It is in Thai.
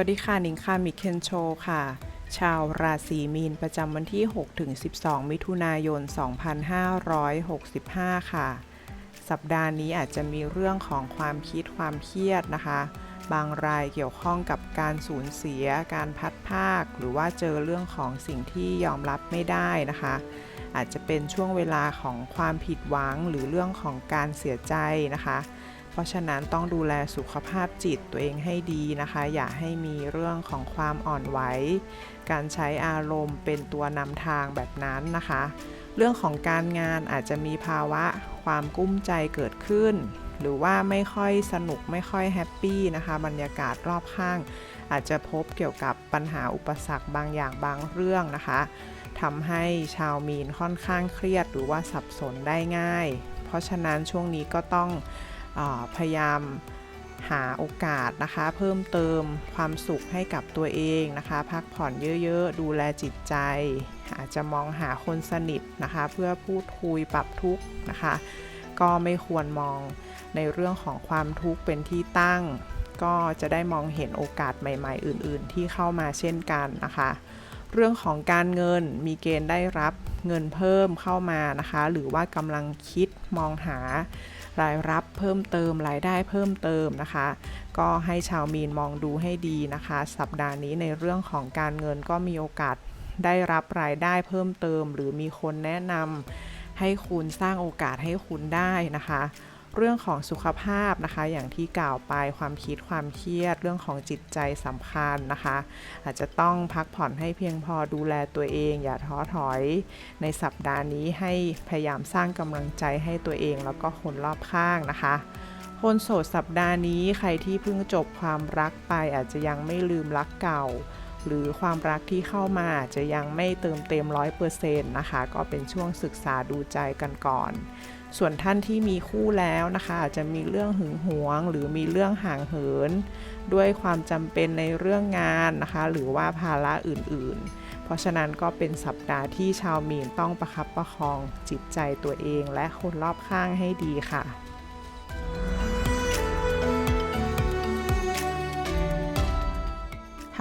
วัสดีค่ะหนิงค่ะมิเคนโชค่ะ ชาวราศีมีนประจำวันที่6ถึง12 มิถุนายน 2565 ค่ะ สัปดาห์นี้อาจจะมีเรื่องของความคิดความเครียดนะคะ บางรายเกี่ยวข้องกับการสูญเสีย การพัดภาค หรือว่าเจอเรื่องของสิ่งที่ยอมรับไม่ได้นะคะ อาจจะเป็นช่วงเวลาของความผิดหวังหรือเรื่องของการเสียใจนะคะ เพราะฉะนั้นต้องดูแลสุขภาพจิตตัวเองให้ดีนะคะ อย่าให้มีเรื่องของความอ่อนไหว การใช้อารมณ์เป็นตัวนำทางแบบนั้นนะคะ เรื่องของการงานอาจจะมีภาวะความกุ้มใจเกิดขึ้น หรือว่าไม่ค่อยสนุกไม่ค่อยแฮปปี้นะคะ บรรยากาศรอบข้าง อาจจะพบเกี่ยวกับปัญหาอุปสรรคบางอย่างบางเรื่องนะคะทำให้ชาวมีนค่อนข้างเครียดหรือว่าสับสนได้ง่าย เพราะฉะนั้นช่วงนี้ก็ต้อง พยายามหาโอกาสนะคะ เพิ่มเติมความสุขให้กับตัวเองนะคะ พักผ่อนเยอะๆ ดูแลจิตใจ อาจจะมองหาคนสนิทนะคะ เพื่อพูดคุยปรับทุกข์นะคะ ก็ไม่ควรมองในเรื่องของความทุกข์เป็นที่ตั้ง ก็จะได้มองเห็นโอกาสใหม่ๆ อื่น ๆ ที่เข้ามาเช่นกันนะคะ เรื่องของการเงินมีเกณฑ์ได้รับ เงินเพิ่มเข้ามานะคะ หรือว่ากำลังคิดมองหารายรับเพิ่มเติมรายได้เพิ่มเติมนะคะ ก็ให้ชาวมีนมองดูให้ดีนะคะ สัปดาห์นี้ในเรื่องของการเงินก็มีโอกาสได้รับรายได้เพิ่มเติม หรือมีคนแนะนำให้คุณสร้างโอกาสให้คุณได้นะคะ เรื่องของสุขภาพนะคะ อย่างที่กล่าวไปความคิดความเครียด เรื่องของจิตใจสำคัญนะคะ อาจจะต้องพักผ่อนให้เพียงพอดูแลตัวเอง อย่าท้อถอย ในสัปดาห์นี้ให้พยายามสร้างกำลังใจให้ตัวเองแล้วก็คนรอบข้างนะคะคนโสดสัปดาห์นี้ใครที่เพิ่งจบความรักไปอาจจะยังไม่ลืมรักเก่า หรือความรักที่เข้ามาจจะยังไม่เติมเต็มร้อยเปอร์เซ็นต์นะคะ ก็เป็นช่วงศึกษาดูใจกันก่อน ส่วนท่านที่มีคู่แล้วนะคะอาจจะมีเรื่องหึงหวง หรือมีเรื่องห่างเหิน ด้วยความจำเป็นในเรื่องงานนะคะ หรือว่าภาระอื่นๆเพราะฉะนั้นก็เป็นสัปดาห์ที่ชาวมีนต้องประคับประคองจิตใจตัวเองและคนรอบข้างให้ดีค่ะ